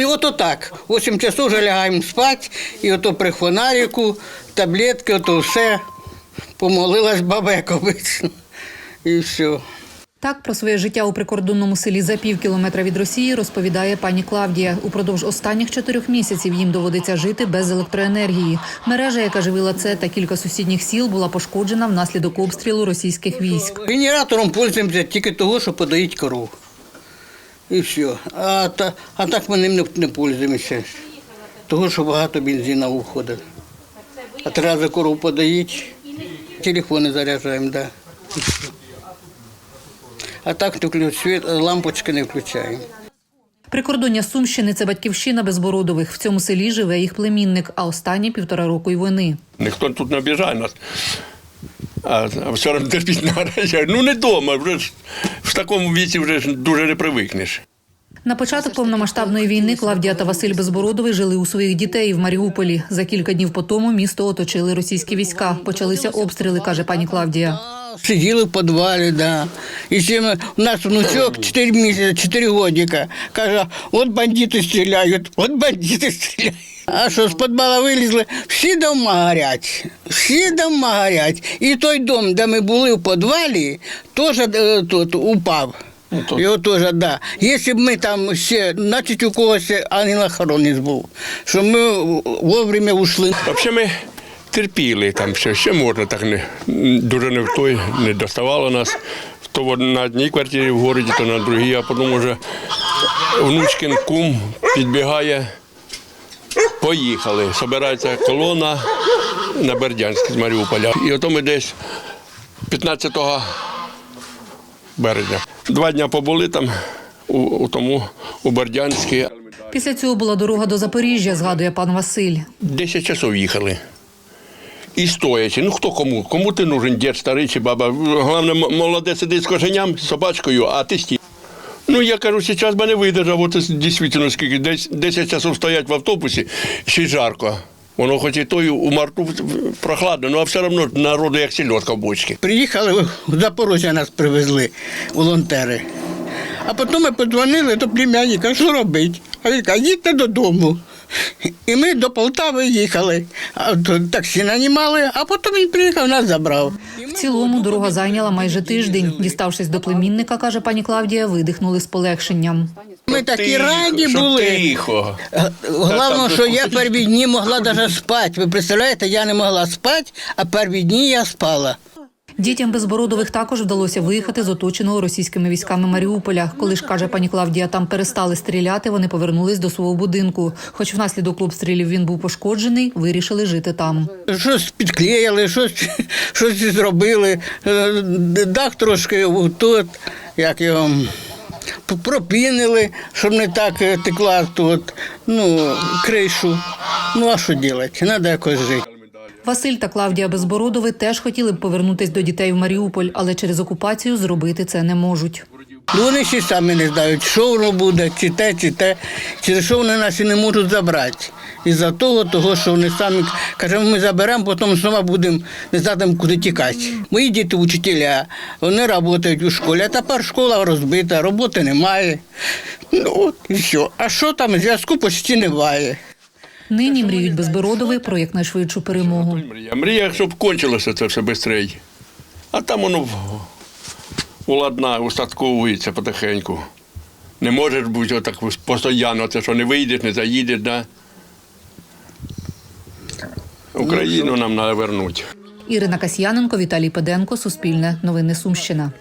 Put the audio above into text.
і ото так. 8 часов вже лягаємо спати, і ото при фонаріку, таблетки, ото все. Помолилась баба, як обично. І все. Так про своє життя у прикордонному селі за пів кілометра від Росії розповідає пані Клавдія. Упродовж останніх чотирьох місяців їм доводиться жити без електроенергії. Мережа, яка живила це та кілька сусідніх сіл, була пошкоджена внаслідок обстрілу російських військ. Генератором пользуємося тільки того, що подають коров. І все. А, та, а так ми ним не, не пользуємося. Того, що багато бензина уходить. А три рази коров подають, телефони заряджаємо, да. А так не включ- світ, лампочки не включаємо. Прикордоння Сумщини це батьківщина безбородових. В цьому селі живе їх племінник, а останні півтора року й війни. Ніхто тут не обіжає нас. А, все одно терпіть треба. Я, Ну не вдома, вже ж такому віці вже дуже не привикнеш. На початок повномасштабної війни Клавдія та Василь Безбородовий жили у своїх дітей в Маріуполі. За кілька днів по тому місто оточили російські війська. Почалися обстріли, каже пані Клавдія. Сиділи в підвалі, да. І ще ми- у нас внучок 4 місяці, 4 годика. Каже, от бандити стріляють, от бандити стріляють. А що з підвала вилізли, всі дома горять, всі дома горять. І той дом, де ми були в підвалі, теж е, тут упав. то- Його теж, да. Якщо б ми там ще, значить у когось ангел-охоронець був, що ми вовремя ушли. Взагалі ми терпіли там ще, ще можна так не дуже не в той, не доставало нас. То на одній квартирі в городі, то на другій, а потім вже внучкин кум підбігає. Поїхали. Собирається колона на Бердянськ з Маріуполя. І ото ми десь 15 березня. Два дні побули там у, у тому у Бердянській. Після цього була дорога до Запоріжжя, згадує пан Василь. 10 часов їхали. І стоячи. Ну хто кому? Кому ти нужен, дід старий чи баба? Головне, молоде сидить з кошеням, з собачкою, а ти стій. Ну, я кажу, зараз мене видержав, от дійсно скільки, десь 10 часов стоять в автобусі, ще й жарко. Воно хоч і той у марту прохладно, ну а все одно народу як сільотка в бочці. Приїхали в Запорожжя нас привезли волонтери. А потім ми подзвонили до племянника, що робити? А він каже, їдьте додому. І ми до Полтави їхали, таксі нанімали, а потім він приїхав, нас забрав. В цілому дорога зайняла майже тиждень. Діставшись до племінника, каже пані Клавдія, видихнули з полегшенням. Ми такі раді були. Тихо. Головне, що я перві дні могла навіть спати. Ви представляєте, я не могла спати, а перві дні я спала. Дітям безбородових також вдалося виїхати з оточеного російськими військами Маріуполя. Коли ж каже пані Клавдія, там перестали стріляти, вони повернулись до свого будинку. Хоч внаслідок обстрілів він був пошкоджений, вирішили жити там. Щось підклеїли, щось, щось зробили. Е, Дах трошки тут, як його пропінили, щоб не так е, текла тут, ну, кришу. Ну а що робити? Треба якось жити. Василь та Клавдія Безбородови теж хотіли б повернутись до дітей в Маріуполь, але через окупацію зробити це не можуть. Ну, вони ще самі не знають, що воно буде, чи те, чи те, через що вони нас і не можуть забрати. Із-за того, того, що вони самі кажемо, ми заберемо, потім знову будемо не знаємо, куди тікати. Мої діти вчителя, вони працюють у школі, а тепер школа розбита, роботи немає. Ну от і все. А що там, зв'язку почти немає. Нині мріють Безбородови про якнайшвидшу перемогу. Мрія, мрія, щоб кончилося це все швидше. А там воно уладна, устатковується потихеньку. Не може бути отак постійно, це що не вийдеш, не заїдеш, да? Україну нам треба вернути. Ірина Касьяненко, Віталій Педенко, Суспільне, Новини Сумщина.